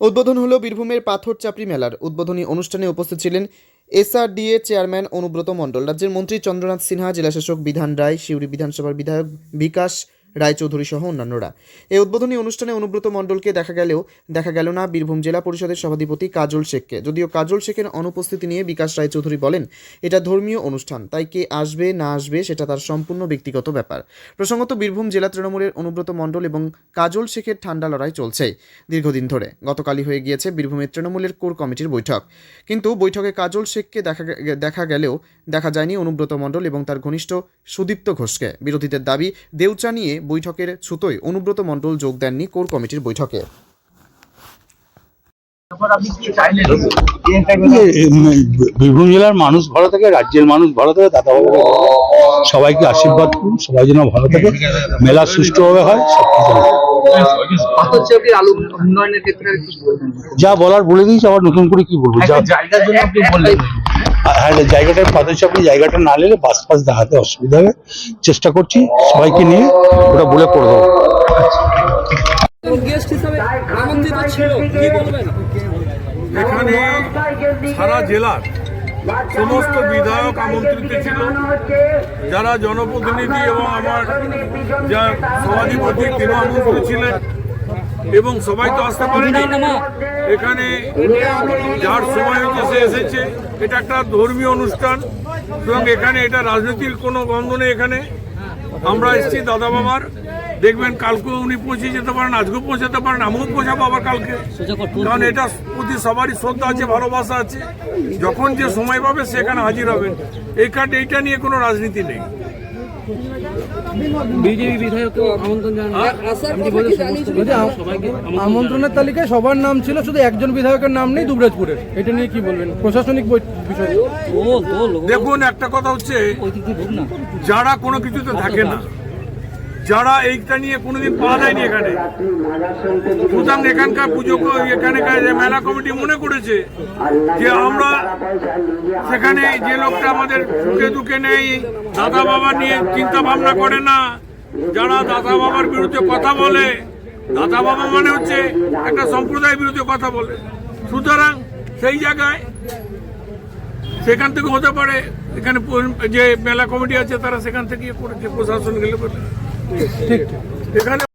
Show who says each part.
Speaker 1: উদ্বোধন হলো বীরভূমের পাথর চাপড়ি মেলার। উদ্বোধনী অনুষ্ঠানে উপস্থিত ছিলেন এসআরডিএ চেয়ারম্যান অনুব্রত মণ্ডল। রাজ্যের মন্ত্রী চন্দ্রনাথ সিনহা, জেলাশাসক বিধান রায়, সিউড়ি বিধানসভার বিধায়ক বিকাশ রায়চৌধুরী সহ অন্যান্যরা। এই উদ্বোধনী অনুষ্ঠানে অনুব্রত মণ্ডলকে দেখা গেলেও দেখা গেল না বীরভূম জেলা পরিষদের সভাধিপতি কাজল শেখকে। যদিও কাজল শেখের অনুপস্থিতি নিয়ে বিকাশ রায়চৌধুরী বলেন, এটা ধর্মীয় অনুষ্ঠান, তাই কে আসবে না আসবে সেটা তার সম্পূর্ণ ব্যক্তিগত ব্যাপার। প্রসঙ্গত বীরভূম জেলা তৃণমূলের অনুব্রত মণ্ডল এবং কাজল শেখের ঠান্ডা লড়াই চলছে দীর্ঘদিন ধরে। গতকালই হয়ে গিয়েছে বীরভূমের তৃণমূলের কোর কমিটির বৈঠক। কিন্তু বৈঠকে কাজল শেখকে দেখা দেখা গেলেও দেখা যায়নি অনুব্রত মণ্ডল এবং তার ঘনিষ্ঠ সুদীপ্ত ঘোষকে। বিরোধীদের দাবি, দেউচা নিয়ে বৈঠকের ছুতোয় অনুব্রত মণ্ডল যোগ দেননি কোর কমিটির বৈঠকে।
Speaker 2: বীরভূম জেলার মানুষ ভালো থাকে রাজ্যের মানুষ ভালো থাকে দাদা বাবু সবাইকে আশীর্বাদ করুন সবাই যেন ভালো থাকে। মেলা সুষ্ঠুভাবে হয় যা বলার বলে দিয়েছি আবার নতুন করে কি বলব? যা
Speaker 3: জায়গার জন্য আপনি
Speaker 2: জায়গাটা না নিলে বাস ফাস দেখাতে অসুবিধা হবে। চেষ্টা করছি সবাইকে নিয়ে ওটা বলে করে দেবো
Speaker 4: এখানে সারা জেলার সমস্ত বিধায়ক আমন্ত্রিত ছিল। যারা জনপ্রতিনিধি এবং আমার যা সভাধিপতি তিনি আমন্ত্রিত ছিলেন। এবং সবাই তো আসতে পারেনি। এখানে যার সময় হচ্ছে সে এসেছে। এটা একটা ধর্মীয় অনুষ্ঠান। এবং এখানে এটা রাজনীতির কোনো গন্ধ নেই এখানে। আমরা এসেছি দাদা বাবার দেখবেন কালকেও উনি পৌঁছে যেতে পারেন, আজকেও পৌঁছাতে পারেন, আমিও পৌঁছাবো আবার কালকে। কারণ এটা প্রতি সবারই শ্রদ্ধা আছে, ভালোবাসা আছে। যখন যে সময় পাবে সেখানে হাজির হবেন। এই কার্ড এইটা নিয়ে কোনো রাজনীতি নেই।
Speaker 5: বিজেপি বিধায়ককে আমন্ত্রণ জানানো।
Speaker 6: আমন্ত্রণের তালিকায় সবার নাম ছিল শুধু একজন বিধায়কের নাম নেই দুবরাজপুরের। এটা নিয়ে কি বলবেন? প্রশাসনিক বিষয়।
Speaker 4: দেখুন একটা কথা হচ্ছে যারা কোনো কিছুতে থাকে না যারা এইটা নিয়ে কোনোদিন পাওয়া যায়নি এখানে। সুতরাং এখানকার পুজো এখানকার মেলা কমিটি মনে করেছে যে আমরা সেখানে যে লোকটা আমাদের সুখে দুঃখে নেই দাদা বাবা নিয়ে চিন্তা ভাবনা করে না। যারা দাদা বাবার বিরুদ্ধে কথা বলে দাদা বাবা মানে হচ্ছে একটা সম্প্রদায়ের বিরুদ্ধে কথা বলে। সুতরাং সেই জায়গায় সেখান থেকে হতে পারে, এখানে যে মেলা কমিটি আছে তারা সেখান থেকে করেছে প্রশাসন গেলে বলে। এখানে